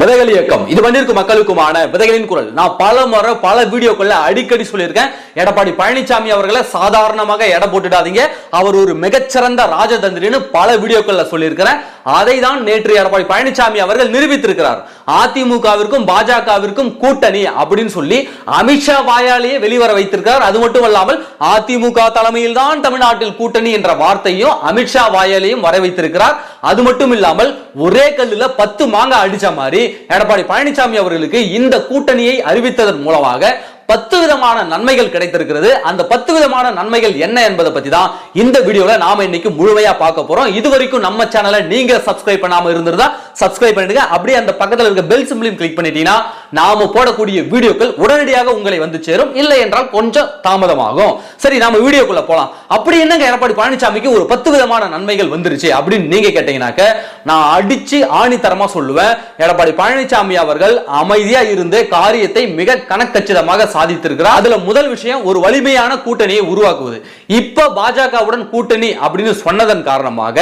விதைகள் இயக்கம். இது பண்ணிருக்கும் மக்களுக்குமான விதைகளின் குரல். நான் பல முறை பல வீடியோக்கள்ல அடிக்கடி சொல்லியிருக்கேன். எடப்பாடி பழனிசாமி அவர்களை சாதாரணமாக எடை போட்டுடாதீங்க. அவர் ஒரு மிகச்சிறந்த ராஜதந்திரின்னு பல வீடியோக்கள்ல சொல்லியிருக்கிறேன். அதை தான் நேற்று எடப்பாடி பழனிசாமி அவர்கள் நிரூபித்திருக்கிறார். அதிமுகவிற்கும் பாஜகவிற்கும் கூட்டணி அப்படின்னு சொல்லி அமித்ஷா வாயாலேயே வெளிவர வைத்திருக்கிறார். அது மட்டும் அல்லாமல் அதிமுக தலைமையில் தான் தமிழ்நாட்டில் கூட்டணி என்ற வார்த்தையும் அமித்ஷா வாயாலேயும் வர வைத்திருக்கிறார். அது மட்டும் இல்லாமல் ஒரே கல்லுல பத்து மாங்காய் அடிச்ச மாதிரி எடப்பாடி பழனிசாமி அவர்களுக்கு இந்த கூட்டணியை அறிவித்ததன் மூலமாக பத்து விதமான நன்மைகள் கிடைத்திருக்கிறது. அந்த பத்து விதமான நன்மைகள் என்ன என்பதை பத்தி தான் இந்த வீடியோல நாம இன்னைக்கு முழுமையா பார்க்க போறோம். இது வரைக்கும் நம்ம சேனலை நீங்க சப்ஸ்கிரைப் பண்ணாம இருந்திருந்தா சப்ஸ்கிரைப் பண்ணிடுங்க. அப்படியே அந்த பக்கத்துல இருக்க பெல் சிம்பிளையும் கிளிக் பண்ணிட்டீங்கன்னா நாம போடக்கூடிய வீடியோக்கள் உடனடியாக உங்களை வந்து சேரும். இல்லை என்றால் கொஞ்சம் தாமதமாகும். சரி நாம வீடியோக்குள்ள போலாம். அப்படி என்னங்க எடப்பாடி பழனிசாமிக்கு ஒரு பத்து விதமான நன்மைகள் வந்துருச்சு அப்படின்னு நீங்க கேட்டீங்கன்னாக்க நான் அடிச்சு ஆணித்தரமா சொல்லுவேன். எடப்பாடி பழனிசாமி அவர்கள் அமைதியா இருந்து காரியத்தை மிக கணக்கச்சிதமாக சாதித்திருக்கிறார். அதுல முதல் விஷயம் ஒரு வலிமையான கூட்டணியை உருவாக்குவது. இப்ப பாஜகவுடன் கூட்டணி அப்படின்னு சொன்னதன் காரணமாக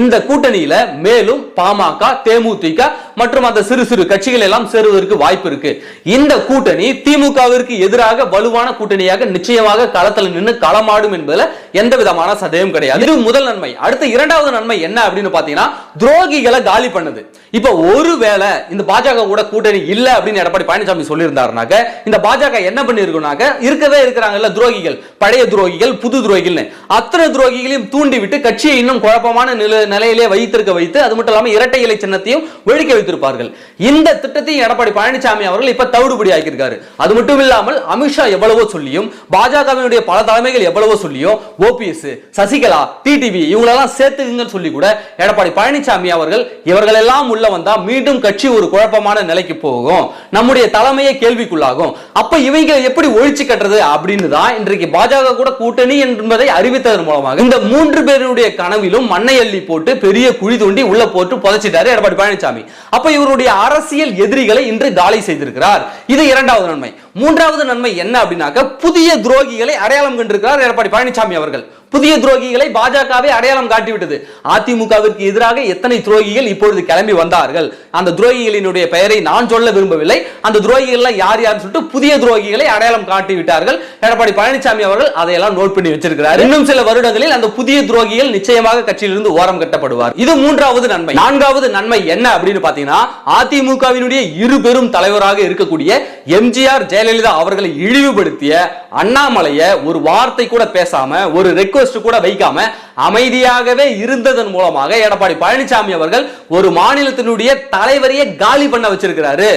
இந்த கூட்டணியில மேலும் பாமக தேமுதிக மற்றும் அந்த சிறு சிறு கட்சிகள் எல்லாம் சேருவதற்கு வாய்ப்பு இருக்கு. இந்த கூட்டணி திமுகவிற்கு எதிராக வலுவான கூட்டணியாக நிச்சயமாக களத்தில் நின்று களமாடும் என்பதுல எந்த விதமான சந்தேகம் கிடையாது. இது முதல் நன்மை. அடுத்த இரண்டாவது நன்மை என்ன அப்படின்னு பாத்தீங்கன்னா துரோகிகளை காலி பண்ணுது. இப்ப ஒருவேளை இந்த பாஜக கூட கூட்டணி இல்ல அப்படின்னு எடப்பாடி பழனிசாமி சொல்லியிருந்தாருனாக்க இந்த பாஜக என்ன பண்ணிருக்குனாக்க இருக்கவே இருக்கிறாங்கல்ல துரோகிகள். பழைய துரோகிகள் புது துரோகிகள்னு. அத்தனை துரோகிகளையும் தூண்டி விட்டு கட்சியை இன்னும் குழப்பமான நிலையிலே வைத்திருக்க வைத்து அது மட்டும் இல்லாம இரட்டை இலை சின்னத்தையும் ஒழிக்க வைத்திருப்பார்கள். இந்த திட்டத்தையும் எடப்பாடி பழனிசாமி அவர்கள் இப்ப தவிடுபடி ஆக்கியிருக்காரு அது மட்டும் இல்லாமல் அமித்ஷா எவ்வளவோ சொல்லியும் பாஜகவினுடைய பல தலைமைகள் எவ்வளவோ சொல்லியும் ஓபிஎஸ் சசிகலா டிடிவி இவங்களெல்லாம் சேர்த்துக்குங்கன்னு சொல்லி கூட எடப்பாடி பழனிசாமி அவர்கள் இவர்கள் எல்லாம் உள்ள வந்தா மீண்டும் கட்சி ஒரு குழப்பமான நிலைக்கு போகும். நம்முடைய தலைமையே கேள்விக்குள்ளாகும். அப்ப இவங்க எப்படி ஒழிச்சு கட்டுறது அப்படின்னு தான் இன்றைக்கு பாஜக கூட கூட்டணி என்பதை அறிவித்ததன் மூலமாக இந்த மூன்று பேருடைய கனவிலும் மண்ணை அள்ளி போட்டு பெரிய குழி தோண்டி உள்ள போட்டு புதைச்சிட்டாரு எடப்பாடி பழனிசாமி. அப்ப இவருடைய அரசியல் எதிரிகளை இன்று காலி செய்திருக்கிறார். இது இரண்டாவது நன்மை. மூன்றாவது நன்மை என்ன அப்படின்னாக்க புதிய துரோகிகளை அடையாளம் கண்டிருக்கிறார் எடப்பாடி பழனிசாமி அவர்கள். புதிய துரோகிகளை பாஜகவே அடையாளம் காட்டிவிட்டது. அதிமுகவிற்கு எதிராக எத்தனை துரோகிகள் இப்பொழுது கிளம்பி வந்தார்கள்? அந்த துரோகிகளினுடைய பெயரை நான் சொல்ல விரும்பவில்லை. அந்த துரோகிகள் யார் யார் சொல்லிட்டு புதிய துரோகிகளை அடையாளம் காட்டி விட்டார்கள் எடப்பாடி பழனிசாமி அவர்கள் அதையெல்லாம் நோட் பண்ணி வச்சிருக்கிறார். இன்னும் சில வருடங்களில் அந்த புதிய துரோகிகள் நிச்சயமாக கட்சியிலிருந்து ஓரம் கட்டப்படுவார். இது மூன்றாவது நன்மை. நான்காவது நன்மை என்ன அப்படின்னு பாத்தீங்கன்னா அதிமுகவினுடைய இரு பெரும் தலைவராக இருக்கக்கூடிய எம்ஜிஆர் ஜெயலலிதா அவர்களை இழிவுபடுத்திய அண்ணாமலைய ஒரு வார்த்தை கூட பேசாம ஒரு ரெக்வஸ்ட் கூட வைக்காம அமைதியாகவே இருந்ததன் மூலமாக எடப்பாடி பழனிசாமி அவர்கள் ஒரு மாநிலத்தினுடைய தலைவரையே காலி பண்ண வச்சிருக்கிறாரு.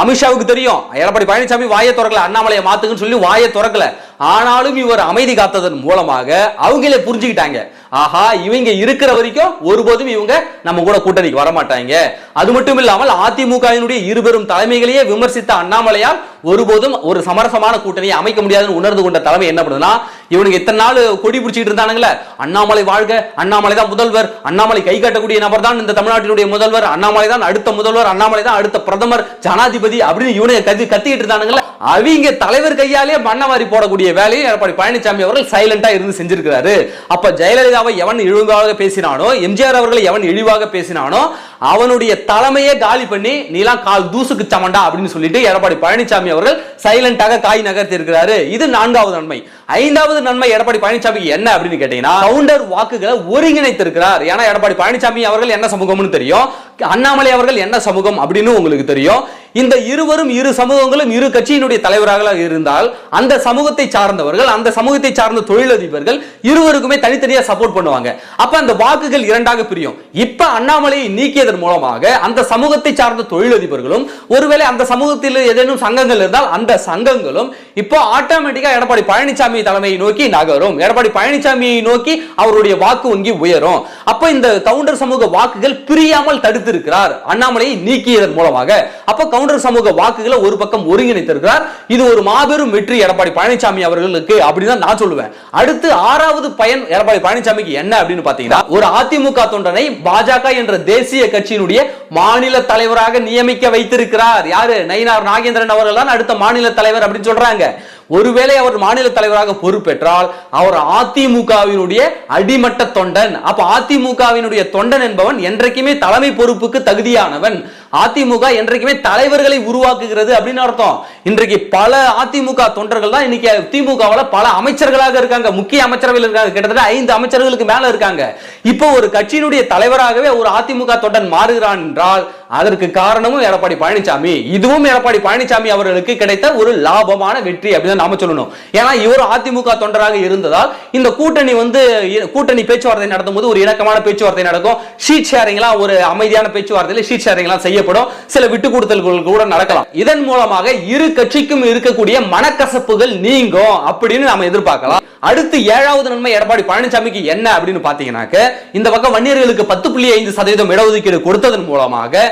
அமித்ஷாவுக்கு தெரியும் எடப்பாடி பழனிசாமி வாயை திறக்கல அண்ணாமலையை மாத்துக்குன்னு சொல்லி வாயை திறக்கல. ஆனாலும் இவர் அமைதி காத்ததன் மூலமாக அவங்களே புரிஞ்சுக்கிட்டாங்க. ஆஹா இவங்க இருக்கிற வரைக்கும் ஒருபோதும் இவங்க நம்ம கூட கூட்டணிக்கு வர மாட்டாங்க அது மட்டும் இல்லாமல் அதிமுகவினுடைய இருபெரும் தலைமைகளையே விமர்சித்த அண்ணாமலையால் ஒருபோதும் ஒரு சமரசமான கூட்டணியை அமைக்க முடியாதுன்னு உணர்ந்து கொண்ட தலைமை என்ன பண்ணுதுன்னா இவனுக்கு இத்தனை நாள் கொடி பிடிச்சிட்டு இருந்தானுங்களே. அண்ணாமலை வாழ்க அண்ணாமலை தான் முதல்வர் அண்ணாமலை கை காட்டக்கூடிய நபர் தான் இந்த தமிழ்நாட்டினுடைய முதல்வர் அண்ணாமலை தான் அடுத்த முதல்வர் அண்ணாமலை தான் அடுத்த பிரதமர் ஜனாதிபதி அப்படின்னு இவனை கத்தி கத்திக்கிட்டு இருந்தானுங்களே. அவங்க தலைவர் கையாலே மண்ணவாரி போடக்கூடிய வேலையை எடப்பாடி பழனிசாமி அவர்கள் சைலண்டா இருந்து செஞ்சிருக்கிறாரு. அப்ப ஜெயலலிதாவை எவன் இழிவாக பேசினானோ எம்ஜிஆர் அவர்களை எவன் இழிவாக பேசினானோ அவனுடைய தலைமையே காலி பண்ணி நீலாம் கால் தூசுக்கு சமண்டா அப்படின்னு சொல்லிட்டு எடப்பாடி பழனிசாமி அவர்கள் சைலண்டாக காய் நகர்த்தி இருக்கிறாரு இது நான்காவது நன்மை. ஐந்தாவது நன்மை எடப்பாடி பழனிசாமிக்கு என்ன அப்படின்னு கேட்டீங்கன்னா கவுண்டர் வாக்குகளை ஒருங்கிணைத்திருக்கிறார். ஏன்னா எடப்பாடி பழனிசாமி அவர்கள் என்ன சமூகம்னு தெரியும்? அண்ணாமலை அவர்கள் என்ன சமூகம் அப்படின்னு உங்களுக்கு தெரியும்? இந்த இருவரும் இரு சமூகங்களும் இரு கட்சியினுடைய தலைவராக இருந்தால் அந்த சமூகத்தை சார்ந்தவர்கள் அந்த சமூகத்தை சார்ந்த தொழிலதிபர்கள் இருவருக்குமே தனித்தனியாக சப்போர்ட் பண்ணுவாங்க. அப்ப அந்த வாக்குகள் இரண்டாக பிரியும். இப்ப அண்ணாமலையை நீக்கியதன் மூலமாக அந்த சமூகத்தை சார்ந்த தொழிலதிபர்களும் ஒருவேளை அந்த சமூகத்தில் ஏதேனும் சங்கங்கள் இருந்தால் அந்த சங்கங்களும் இப்போ ஆட்டோமேட்டிக்கா எடப்பாடி பழனிசாமி தலைமையை நோக்கி நகரும். எடப்பாடி பழனிசாமியை நோக்கி அவருடைய வாக்கு வங்கி உயரும். அப்ப இந்த கவுண்டர் சமூக வாக்குகள் பிரியாமல் தடுத்திருக்கிறார் அண்ணாமலையை நீக்கியதன் மூலமாக. அப்ப கவுண்டர் சமூக வாக்குகளை ஒரு பக்கம் ஒருங்கிணைத்திருக்கிறார். இது ஒரு மாபெரும் வெற்றி. எடப்பாடி பழனிசாமி அவர்களுக்கு அப்படின்னு நான் சொல்லுவேன். அடுத்து ஆறாவது பயன் எடப்பாடி பழனிசாமிக்கு என்ன அப்படின்னு பாத்தீங்கன்னா ஒரு அதிமுக தொண்டனை பாஜக என்ற தேசிய கட்சியினுடைய மாநில தலைவராக நியமிக்க வைத்திருக்கிறார். யாரு? நயினார் நாகேந்திரன் அவர்கள் தான் அடுத்த மாநில தலைவர் அப்படின்னு சொல்றாங்க. ஒருவேளை அவர் மாநில தலைவராக பொறுப்பேற்றால் அவர் அதிமுகவினுடைய அடிமட்ட தொண்டன். அப்ப அதிமுகவினுடைய தொண்டன் என்பவன் என்றைக்குமே தலைமை பொறுப்புக்கு தகுதியானவன். அதிமுக என்றைக்குமே தலைவர்களை உருவாக்குகிறது அப்படின்னு அர்த்தம். இன்றைக்கு பல அதிமுக தொண்டர்கள் தான் இன்னைக்கு திமுகவில் பல அமைச்சர்களாக இருக்காங்க. முக்கிய அமைச்சரவையில் இருக்காங்க. கிட்டத்தட்ட ஐந்து அமைச்சர்களுக்கு மேல இருக்காங்க. இப்போ ஒரு கட்சியினுடைய தலைவராகவே ஒரு அதிமுக தொண்டன் மாறுகிறான் என்றால் அதற்கு காரணமும் எடப்பாடி பழனிசாமி. இதுவும் எடப்பாடி பழனிசாமி அவர்களுக்கு கிடைத்த ஒரு லாபமான வெற்றி அப்படின்னு நாம சொல்லணும். ஏன்னா இவர் அதிமுக தொண்டராக இருந்ததால் இந்த கூட்டணி வந்து கூட்டணி பேச்சுவார்த்தை நடத்தும் போது ஒரு இணக்கமான பேச்சுவார்த்தை நடக்கும். ஷீட் ஷேரிங்லாம் ஒரு அமைதியான பேச்சுவார்த்தையில் ஷீட் ஷேரிங்லாம் செய்யப்படும். சில விட்டு கொடுத்தல்கள் கூட நடக்கலாம். இதன் மூலமாக இரு கட்சிக்கும் இருக்கக்கூடிய மனக்கசப்புகள் நீங்கும் அப்படின்னு நாம எதிர்பார்க்கலாம். அடுத்து ஏழாவது நன்மை எடப்பாடி பழனிசாமிக்கு என்ன அப்படின்னு பாத்தீங்கன்னாக்க இந்த பக்கம் வன்னியர்களுக்கு பத்து புள்ளி ஐந்து சதவீதம் இடஒதுக்கீடு கொடுத்ததன் மூலமாக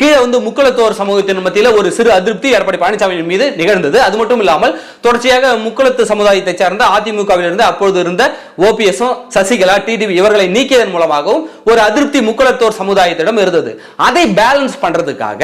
கீழே வந்து முக்குளத்தோர் சமூகத்தின் மத்தியில் ஒரு சிறு அதிருப்தி எடப்பாடி பழனிசாமி மீது நிகழ்ந்தது. அது மட்டும் இல்லாமல் தொடர்ச்சியாக முக்குளத்து சமுதாயத்தை சேர்ந்த அதிமுகவிலிருந்து அப்பொழுது இருந்த ஓபிஎஸும் சசிகலா டிடிவி இவர்களை நீக்கியதன் மூலமாகவும் ஒரு அதிருப்தி முக்குளத்தோர் சமுதாயத்திடம் இருந்தது. அதை பேலன்ஸ் பண்றதுக்காக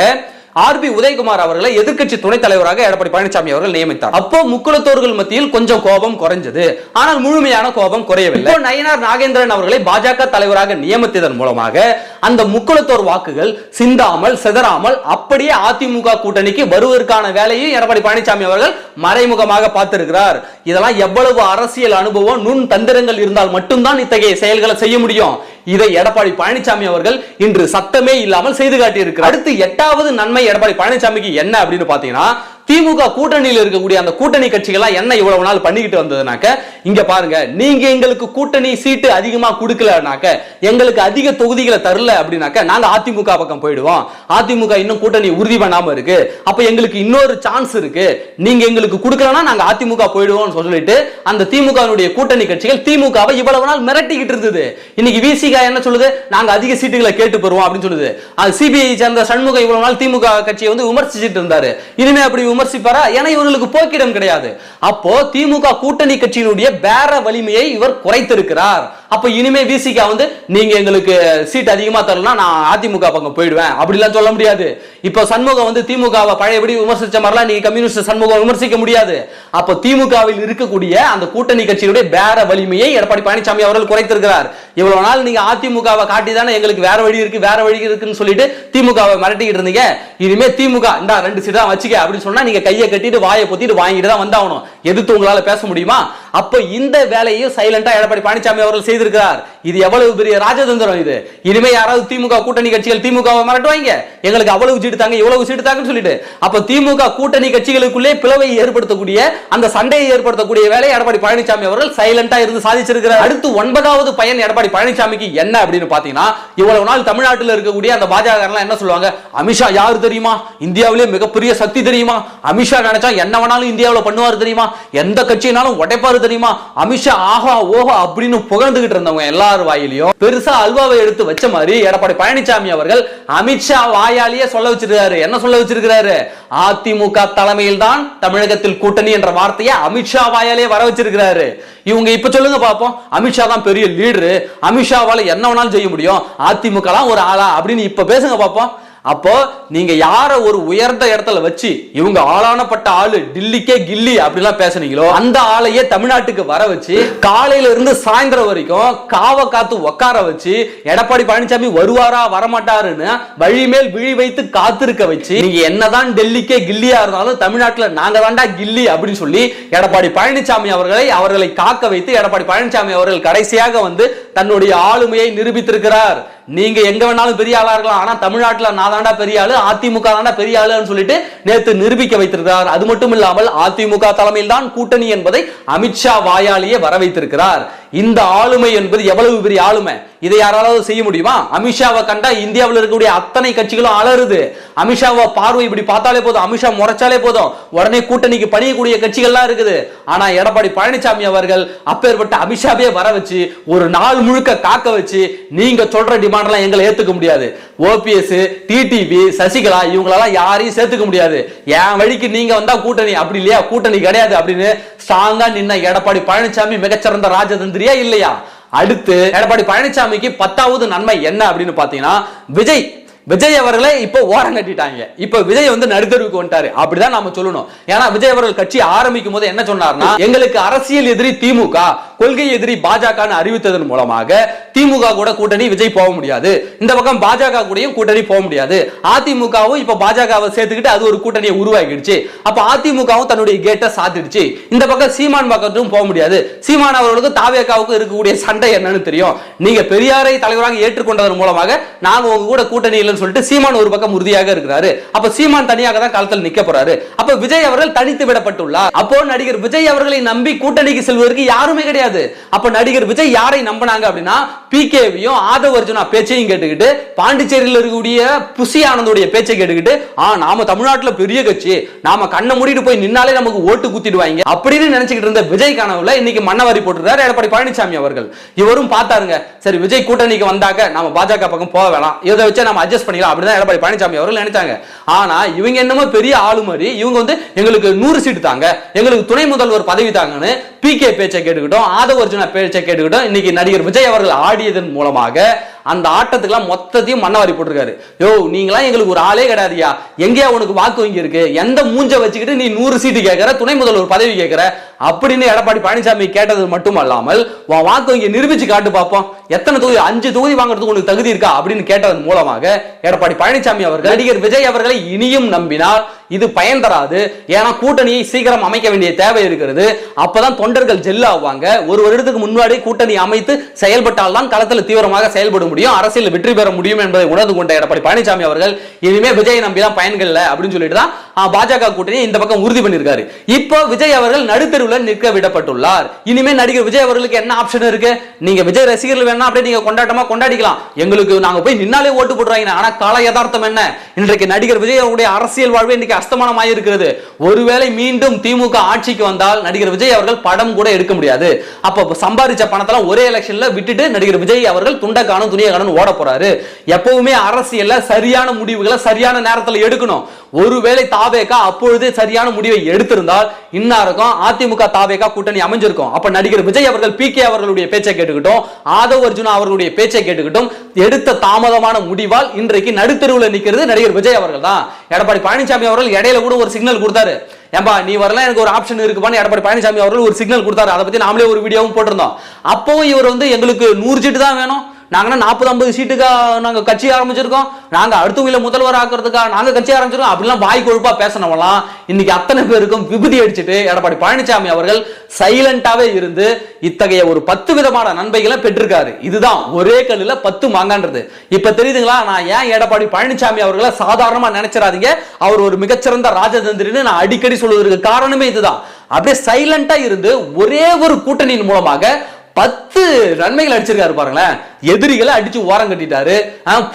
ஆர் பி உதயகுமார் அவர்களை எதிர்க்கட்சி துணைத் தலைவராக எடப்பாடி பழனிசாமி அவர்கள் நியமித்தார். அப்போ முக்குலத்தோர்கள் மத்தியில் கொஞ்சம் கோபம் குறைஞ்சது. ஆனால் முழுமையான கோபம் குறையவில்லை. நயனார் நயினார் நாகேந்திரன் அவர்களை பாஜக தலைவராக நியமித்ததன் மூலமாக அந்த முக்குலத்தோர் வாக்குகள் சிந்தாமல் சிதறாமல் அப்படியே அதிமுக கூட்டணிக்கு வருவதற்கான வேலையும் எடப்பாடி பழனிசாமி அவர்கள் மறைமுகமாக பார்த்திருக்கிறார். இதெல்லாம் எவ்வளவு அரசியல் அனுபவம் நுண் தந்திரங்கள் இருந்தால் மட்டும்தான் இத்தகைய செயல்களை செய்ய முடியும். இதை எடப்பாடி பழனிசாமி அவர்கள் இன்று சத்தமே இல்லாமல் செய்து காட்டியிருக்கிறார். அடுத்து எட்டாவது நன்மை எடப்பாடி பழனிசாமிக்கு என்ன அப்படின்னு பாத்தீங்கன்னா திமுக கூட்டணியில் இருக்கக்கூடிய அந்த கூட்டணி கட்சிகள்லாம் என்ன இவ்வளவு நாள் பண்ணிக்கிட்டு வந்ததுனாக்க இங்க பாருங்க நீங்க எங்களுக்கு கூட்டணி சீட்டு அதிகமா கொடுக்கலனாக்க எங்களுக்கு அதிக தொகுதிகளை தரல அப்படின்னாக்க நாங்க அதிமுக பக்கம் போயிடுவோம். அதிமுக இன்னும் கூட்டணி உறுதி பண்ணாம இருக்கு. அப்ப எங்களுக்கு இன்னொரு சான்ஸ் இருக்கு. நீங்க எங்களுக்கு கொடுக்கலன்னா நாங்க அதிமுக போயிடுவோம் சொல்லிட்டு அந்த திமுக கூட்டணி கட்சிகள் திமுகவை இவ்வளவு நாள் மிரட்டிக்கிட்டு இருந்தது. இன்னைக்கு விசிகா என்ன சொல்லுது? நாங்க அதிக சீட்டுகளை கேட்டு பெறுவோம் அப்படின்னு சொல்லுது. சிபிஐ சேர்ந்த சண்முகம் இவ்வளவு நாள் திமுக கட்சியை வந்து விமர்சிச்சுட்டு இருந்தாரு. இனிமே அப்படி விமர்சிப்பாரா? ஏன்னா இவர்களுக்கு போக்கிடம் கிடையாது. அப்போ திமுக கூட்டணி கட்சியினுடைய பேர வலிமையை இவர் குறைத்திருக்கிறார். அப்போ இனிமே விசிகா வந்து நீங்க எங்களுக்கு சீட் அதிகமா தரலாம் நான் அதிமுக பக்கம் போயிடுவேன். அப்படிலாம் சொல்ல முடியாது. இப்போ சண்முகம் வந்து திமுகவை பழையபடி விமர்சிச்ச மாதிரிலாம் நீங்க கம்யூனிஸ்ட் சண்முகம் விமர்சிக்க முடியாது. அப்போ திமுகவில் இருக்கக்கூடிய அந்த கூட்டணி கட்சியினுடைய பேர வலிமையை எடப்பாடி பழனிசாமி அவர்கள் குறைத்திருக்கிறார். இவ்வளவு நாள் நீங்க அதிமுகவை காட்டி தானே எங்களுக்கு வேற வழி இருக்கு வேற வழி இருக்குன்னு சொல்லிட்டு திமுகவை மிரட்டிக்கிட்டு இருந்தீங்க. இனிமே திமுக இந்த ரெண்டு சீட் தான் வச்சுக்க அப்படின்னு சொன்னா நீங்க கையை கட்டிட்டு வாயை பொத்திட்டு வாங்கிட்டு தான் வந்தாகணும். எதிர்த்து உங்களால பேச முடியுமா? அப்ப இந்த வேலையை சைலண்டா எடப்பாடி பழனிசாமி அவர்கள் செய்திருக்கிறார். இது எவ்வளவு பெரிய ராஜதந்திரம் இது? இனிமே யாராவது திமுக கூட்டணி கட்சிகள் திமுக மிரட்டுவாங்க? எங்களுக்கு அவ்வளவு சீட்டு தாங்க இவ்வளவு சீட்டு தாங்கன்னு சொல்லிட்டு. அப்ப திமுக கூட்டணி கட்சிகளுக்குள்ளே பிளவை ஏற்படுத்தக்கூடிய அந்த சண்டையை ஏற்படுத்தக்கூடிய வேலையை எடப்பாடி பழனிசாமி அவர்கள் சைலண்டா இருந்து சாதிச்சிருக்கிறார். அடுத்து ஒன்பதாவது பயன் எடப்பாடி பழனிசாமிக்கு என்ன அப்படின்னு பாத்தீங்கன்னா இவ்வளவு நாள் தமிழ்நாட்டில் இருக்கக்கூடிய அந்த பாஜக என்ன சொல்லுவாங்க? அமித்ஷா யாரு தெரியுமா? இந்தியாவிலே மிகப்பெரிய சக்தி தெரியுமா? அமித்ஷா நினைச்சா என்ன வேணாலும் இந்தியாவில் பண்ணுவார் தெரியுமா? எந்த கட்சியினாலும் உடைப்பாரு தெரியுமா? அமித்ஷா ஆஹா ஓஹோ அப்படின்னு புகழ்ந்துகிட்டு இருந்தவங்க எல்லார் வாயிலையும் பெருசா அல்வாவை எடுத்து வச்ச மாதிரி எடப்பாடி பழனிசாமி அவர்கள் அமித்ஷா வாயாலேயே சொல்ல வச்சிருக்காரு என்ன சொல்ல வச்சிருக்கிறாரு? அதிமுக தலைமையில் தான் தமிழகத்தில் கூட்டணி என்ற வார்த்தையை அமித்ஷா வாயாலே வர வச்சிருக்கிறாரு. இவங்க இப்ப சொல்லுங்க பார்ப்போம் அமித்ஷா தான் பெரிய லீடரு அமித்ஷாவால என்ன வேணாலும் செய்ய முடியும். அதிமுக ஒரு ஆளா அப்படின்னு இப்ப பேசுங்க பார்ப்போம் அப்போ நீங்க யார ஒரு உயர்ந்த இடத்துல வச்சு இவங்க ஆளானப்பட்ட ஆளு டில்லிக்கே கில்லி அப்படிலாம் பேசுனீங்களோ அந்த ஆளையே தமிழ்நாட்டுக்கு வர வச்சு காலையில இருந்து சாயந்தரம் வரைக்கும் காவ காத்து உட்கார வச்சு எடப்பாடி பழனிசாமி வருவாரா வரமாட்டாருன்னு வழி மேல் விழி வைத்து காத்திருக்க வச்சு நீங்க என்னதான் டெல்லிக்கே கில்லியா இருந்தாலும் தமிழ்நாட்டுல நாங்க தாண்டா கில்லி அப்படின்னு சொல்லி எடப்பாடி பழனிசாமி அவர்களை அவர்களை காக்க வைத்து எடப்பாடி பழனிசாமி அவர்கள் கடைசியாக வந்து தன்னுடைய ஆளுமையை நிரூபித்திருக்கிறார். நீங்க எங்க வேணாலும் பெரிய ஆளா இருக்கலாம். ஆனா தமிழ்நாட்டுல நான் தாண்டா பெரிய ஆளு அதிமுக தாண்டா பெரிய ஆளுன்னு சொல்லிட்டு நேத்து நிரூபிக்க வைத்திருக்கிறார். அது மட்டும் இல்லாமல் அதிமுக தலைமையில் தான் கூட்டணி என்பதை அமித்ஷா வாயாலேயே வர வைத்திருக்கிறார் இந்த ஆளுமை என்பது எவ்வளவு பெரிய ஆளுமை? இதை யாராவது செய்ய முடியுமா? அமித்ஷாவை கண்டா இந்தியாவில் இருக்கக்கூடிய அத்தனை கட்சிகளும் அலறுது. அமித்ஷாவை பார்வை இப்படி பார்த்தாலே போதும். அமித்ஷா முறைச்சாலே போதும். உடனே கூட்டணிக்கு பணியக்கூடிய கட்சிகள்லாம் இருக்குது. ஆனா எடப்பாடி பழனிசாமி அவர்கள் அப்பேற்பட்ட அமித்ஷாவே வர வச்சு ஒரு நாள் முழுக்க காக்க வச்சு நீங்க சொல்ற டிமாண்ட்லாம் எங்களை ஏத்துக்க முடியாது. ஓபிஎஸ் டிடிவி சசிகலா இவங்களெல்லாம் யாரையும் சேர்த்துக்க முடியாது. என் வழிக்கு நீங்க வந்தா கூட்டணி. அப்படி இல்லையா? கூட்டணி கிடையாது அப்படின்னு ஸ்ட்ராங்கா நின்ன எடப்பாடி பழனிசாமி மிகச்சிறந்த ராஜதந்திரியா இல்லையா? அடுத்து எடப்பாடி பழனிசாமிக்கு பத்தாவது நன்மை என்ன அப்படின்னு பாத்தீங்கன்னா விஜய் விஜய் அவர்களை இப்போ ஓரம் கட்டிட்டாங்க. இப்போ விஜய் வந்து நடுத்தருவுக்கு வந்துட்டாரு. அப்படிதான் நாம சொல்லணும். ஏன்னா விஜய் அவர்கள் கட்சி ஆரம்பிக்கும் போது என்ன சொன்னார்னா எங்களுக்கு அரசியல் எதிரி திமுக கொள்கை எதிரி பாஜக அறிவித்ததன் மூலமாக திமுக கூட கூட்டணி விஜய் போக முடியாது. இந்த பக்கம் பாஜக கூடயும் கூட்டணி போக முடியாது. அதிமுகவும் இப்ப பாஜகவை சேர்த்துக்கிட்டு அது ஒரு கூட்டணியை உருவாக்கிடுச்சு. அப்ப அதிமுகவும் தன்னுடைய கேட்டை சாத்திடுச்சு. இந்த பக்கம் சீமான் பக்கத்தும் போக முடியாது. சீமான் அவர்களுக்கு தாவேக்காவுக்கு இருக்கக்கூடிய சண்டை என்னன்னு தெரியும். நீங்க பெரியாரை தலைவராக ஏற்றுக்கொண்டதன் மூலமாக நாங்க உங்க கூட கூட்டணி இல்லைன்னு சொல்லிட்டு சீமான் ஒரு பக்கம் உறுதியாக இருக்கிறாரு. அப்ப சீமான் தனியாக தான் களத்தில் நிக்க போறாரு. அப்ப விஜய் அவர்கள் தனித்து விடப்பட்டுள்ளார். அப்போ நடிகர் விஜய் அவர்களை நம்பி கூட்டணிக்கு செல்வதற்கு யாருமே கிடையாது. அப்ப நடிகர் விஜய் யாரை நம்பினாங்க அப்படின்னா பி கேவியும் ஆதவ அர்ஜுனா பேச்சையும் கேட்டுக்கிட்டு பாண்டிச்சேரியில் இருக்கக்கூடிய புசி ஆனந்தோடைய பேச்சை கேட்டுக்கிட்டு ஆ நாம தமிழ்நாட்டுல பெரிய கட்சி. நாம கண்ணை மூடிட்டு போய் நின்னாலே நமக்கு ஓட்டு குத்திடுவாங்க. அப்படின்னு நினைச்சுக்கிட்டு இருந்த விஜய் கனவுல இன்னைக்கு மன்னவாரி போட்டுருக்காரு எடப்பாடி பழனிசாமி அவர்கள். இவரும் பார்த்தாருங்க. சரி விஜய் கூட்டணிக்கு வந்தாக்க நாம பாஜக பக்கம் போக வேணாம். இதை வச்சு நம்ம அட்ஜஸ்ட் பண்ணிக்கலாம். அப்படிதான் எடப்பாடி பழனிசாமி அவர்கள் நினைச்சாங்க. ஆனா இவங்க என்னமோ பெரிய ஆளு மாதிரி இவங்க வந்து எங்களுக்கு நூறு சீட்டு தாங்க. எங்களுக்கு துணை முதல்வர் பதவி தாங்கன்னு பி கே பேச்சை கேட்டுக்கிட்டோம் ஆதவ அர்ஜுனா பேச்சை கேட்டுக்கிட்டோம். இன்னைக்கு நடிகர் விஜய் அவர்கள் ஆடியதன் மூலமாக அந்த ஆட்டத்துக்குலாம் மொத்தத்தையும் மண்ணவாரி போட்டிருக்காரு. யோ நீங்களாம் எங்களுக்கு ஒரு ஆளே கிடையாதுயா எங்கேயா உனக்கு வாக்கு வங்கி இருக்கு? எந்த மூஞ்ச வச்சுக்கிட்டு நீ நூறு சீட்டு கேட்கற துணை முதல்வர் பதவி கேட்கற அப்படின்னு எடப்பாடி பழனிசாமி கேட்டது மட்டும் அல்லாமல் உன் வாக்கு வங்கி நிரூபிச்சு காட்டு பார்ப்போம் எத்தனை தொகுதி அஞ்சு தொகுதி வாங்குறதுக்கு உனக்கு தகுதி இருக்கா? அப்படின்னு கேட்டதன் மூலமாக எடப்பாடி பழனிசாமி அவர்கள் நடிகர் விஜய் அவர்களை இனியும் நம்பினால் இது பயன் தராது. ஏன்னா கூட்டணியை சீக்கிரம் அமைக்க வேண்டிய தேவை இருக்கிறது. அப்பதான் தொண்டர்கள் ஜெல் ஆவாங்க. ஒரு வருடத்துக்கு முன்னாடி கூட்டணி அமைத்து செயல்பட்டால் தான் களத்தில் தீவிரமாக செயல்பட முடியும். முடியும்? அரசியல் வெற்றி பெற முடியும் என்பதை உணர்ந்து கொண்ட எடப்பாடி பழனிசாமி அவர்கள் இனிமே விஜய் நம்பி தான் பயன்கள் இல்லை அப்படின்னு சொல்லிட்டு தான் பாஜக கூட்டணி இந்த பக்கம் உறுதி பண்ணியிருக்காரு இப்போ விஜய் அவர்கள் நடுத்தருவில் நிற்க விடப்பட்டுள்ளார். இனிமே நடிகர் விஜய் அவர்களுக்கு என்ன ஆப்ஷன் இருக்கு? நீங்க விஜய் ரசிகர்கள் வேணா அப்படியே நீங்க கொண்டாட்டமா கொண்டாடிக்கலாம். எங்களுக்கு நாங்க போய் நின்னாலே ஓட்டு போடுறாங்க. ஆனா கால யதார்த்தம் என்ன? இன்றைக்கு நடிகர் விஜய் அவருடைய அரசியல் வாழ்வு இன்னைக்கு அஸ்தமானம் ஆயிருக்கிறது ஒருவேளை மீண்டும் திமுக ஆட்சிக்கு வந்தால் நடிகர் விஜய் அவர்கள் படம் கூட எடுக்க முடியாது. அப்ப சம்பாதிச்ச பணத்தெல்லாம் ஒரே எலெக்ஷன்ல விட்டுட்டு நடிகர் விஜய் அவர்கள் துண்டை காணும் துணியை காணும் ஓட போறாரு. எப்பவுமே அரசியல்ல சரியான முடிவுகளை சரியான நேரத்துல எடுக்கணும். ஒருவேளை தாவேகா அப்பொழுதே சரியான முடிவை எடுத்திருந்தால் இன்னாருக்கும் அதிமுக தாவேகா கூட்டணி அமைஞ்சிருக்கும். அப்ப நடிகர் விஜய் அவர்கள் பி கே அவர்களுடைய பேச்சை கேட்டுக்கிட்டோம். ஆதவ் அர்ஜுனா அவர்களுடைய பேச்சை கேட்டுக்கிட்டும். எடுத்த தாமதமான முடிவால் இன்றைக்கு நடுத்தருவில் நிக்கிறது நடிகர் விஜய் அவர்கள் தான். எடப்பாடி பழனிசாமி அவர்கள் இடையில கூட ஒரு சிக்னல் கொடுத்தாரு. ஏன்பா நீ வரலாம் எனக்கு ஒரு ஆப்ஷன் இருக்குப்பான்னு எடப்பாடி பழனிசாமி அவர்கள் ஒரு சிக்னல் கொடுத்தாரு. அதை பத்தி நாமளே ஒரு வீடியோவும் போட்டிருந்தோம். அப்பவும் இவர் வந்து எங்களுக்கு நூறு சீட்டு தான் வேணும். நாங்கன்னா நாற்பது ஐம்பது சீட்டுக்காக நாங்கள் கட்சி ஆரம்பிச்சிருக்கோம். நாங்கள் அடுத்தவங்களை முதல்வர் ஆக்குறதுக்காக நாங்கள் கட்சி ஆரம்பிச்சிருக்கோம். அப்படிலாம் வாய் கொழுப்பா பேசினவங்களாம் இன்னைக்கு அத்தனை பேருக்கும் விபதி அடிச்சுட்டு எடப்பாடி பழனிசாமி அவர்கள் சைலண்டாவே இருந்து இத்தகைய ஒரு பத்து விதமான நன்மைகளை பெற்றிருக்காரு. இதுதான் ஒரே கல்லுல பத்து மாங்கான்றது. இப்ப தெரியுதுங்களா? நான் ஏன் எடப்பாடி பழனிசாமி அவர்களை சாதாரணமா நினைச்சிடாதீங்க. அவர் ஒரு மிகச்சிறந்த ராஜதந்திரின்னு நான் அடிக்கடி சொல்வதற்கு காரணமே இதுதான். அப்படியே சைலண்டா இருந்து ஒரே ஒரு கூட்டணியின் மூலமாக பத்து நன்மைகள் அடிச்சிருக்காரு பாருங்களேன். எதிரிகளை அடிச்சு ஓரம் கட்டிட்டாரு.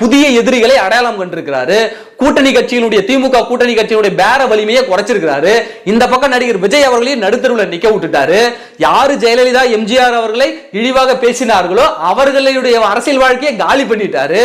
புதிய எதிரிகளை அடையாளம் கண்டிருக்கிறாரு. கூட்டணி கட்சியினுடைய திமுக கூட்டணி கட்சியினுடைய பேர வலிமையை குறைச்சிருக்கிறாரு. இந்த பக்கம் நடிகர் விஜய் அவர்களையும் நடுத்தருவில் நிக்க விட்டுட்டாரு. யாரு ஜெயலலிதா எம்ஜிஆர் அவர்களை இழிவாக பேசினார்களோ அவர்களுடைய அரசியல் வாழ்க்கையை காலி பண்ணிட்டாரு.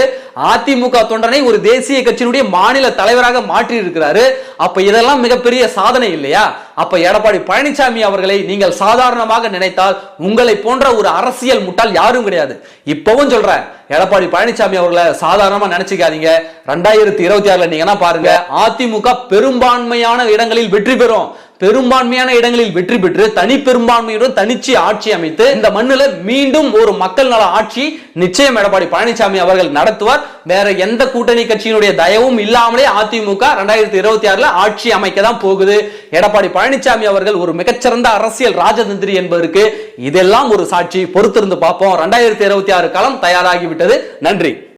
அதிமுக தொண்டனை ஒரு தேசிய கட்சியினுடைய மாநில தலைவராக மாற்றி இருக்கிறாரு அப்ப இதெல்லாம் மிகப்பெரிய சாதனை இல்லையா? அப்ப எடப்பாடி பழனிசாமி அவர்களை நீங்கள் சாதாரணமாக நினைத்தால் உங்களை போன்ற ஒரு அரசியல் முட்டால் யாரும் கிடையாது. இப்பவும் சொல்றேன். எடப்பாடி பழனிசாமி அவர்களை சாதாரணமா நினைச்சுக்காதீங்க. ரெண்டாயிரத்தி இருபத்தி ஆறுல நீங்கன்னா பாருங்க அதிமுக பெரும்பான்மையான இடங்களில் வெற்றி பெறும். பெரும்பான்மையான இடங்களில் வெற்றி பெற்று தனி பெரும்பான்மையுடன் தனிச்சு ஆட்சி அமைத்து இந்த மண்ணில் மீண்டும் ஒரு மக்கள் நல ஆட்சி நிச்சயம் எடப்பாடி பழனிசாமி அவர்கள் நடத்துவார். வேற எந்த கூட்டணி கட்சியினுடைய தயவும் இல்லாமலே அதிமுக ரெண்டாயிரத்தி இருபத்தி ஆறுல ஆட்சி அமைக்க தான் போகுது. எடப்பாடி பழனிசாமி அவர்கள் ஒரு மிகச்சிறந்த அரசியல் ராஜதந்திரி என்பதற்கு இதெல்லாம் ஒரு சாட்சி. பொறுத்திருந்து பார்ப்போம். ரெண்டாயிரத்தி இருபத்தி ஆறு காலம் தயாராகிவிட்டது. நன்றி.